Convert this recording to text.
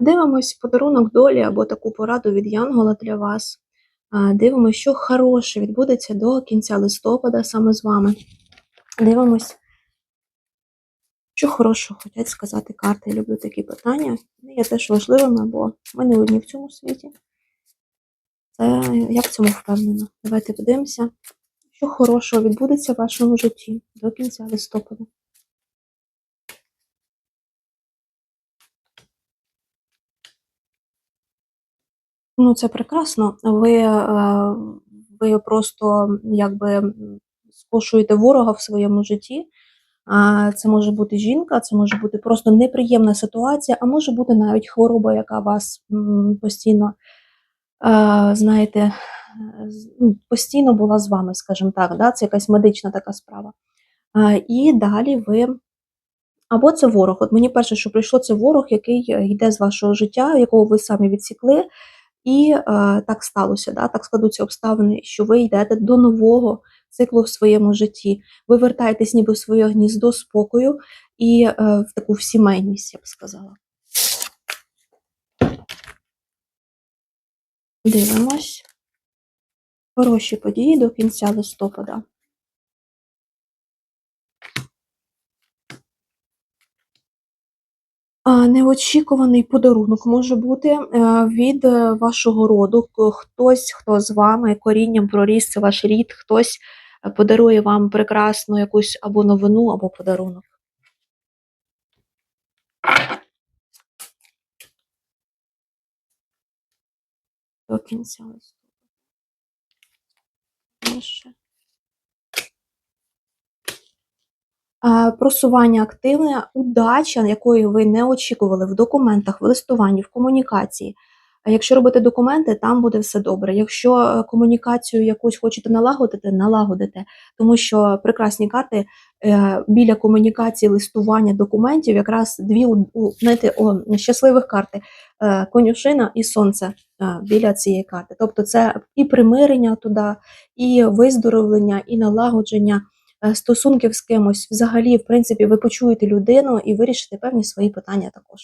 Дивимось подарунок долі або таку пораду від Янгола для вас. Дивимось, що хороше відбудеться до кінця листопада саме з вами. Дивимось, що хорошого хочуть сказати карти. Я люблю такі питання. Вони є теж важливими, бо ми не одні в цьому світі. Це я в цьому впевнена. Давайте подивимося, що хорошого відбудеться в вашому житті до кінця листопада. Ну, це прекрасно. Ви, е, ви просто якби скошуєте ворога в своєму житті. Це може бути жінка, це може бути просто неприємна ситуація, а може бути навіть хвороба, яка вас постійно, е, знаєте, ну, постійно була з вами, скажімо так. Да? Це якась медична така справа. І далі ви. Або це ворог. От мені перше, що прийшло, це ворог, який е, йде з вашого життя, якого ви самі відсікли, і е, так сталося, да, так складуться обставини, що ви йдете до нового циклу в своєму житті. Ви вертаєтесь ніби в своє гніздо спокою і е, в таку в сімейність, я б сказала. Дивимось. Хороші події до кінця листопада. Неочікуваний подарунок може бути е, від е, вашого роду. Хтось, хто з вами корінням проріс, це ваш рід, хтось е, подарує вам прекрасну якусь або новину, або подарунок. До кінця листопада. Ще. Е, Просування активне, удача, якої ви не очікували в документах, в листуванні, в комунікації. Якщо робити документи, там буде все добре. Якщо е, комунікацію якусь хочете налагодити, налагодите, тому що прекрасні карти е, біля комунікації, листування документів, якраз дві знаєте, о, щасливих карти: е, конюшина і сонце біля цієї карти. Тобто, це і примирення туди, і виздоровлення, і налагодження стосунків з кимось. Взагалі, в принципі, ви почуєте людину і вирішите певні свої питання також.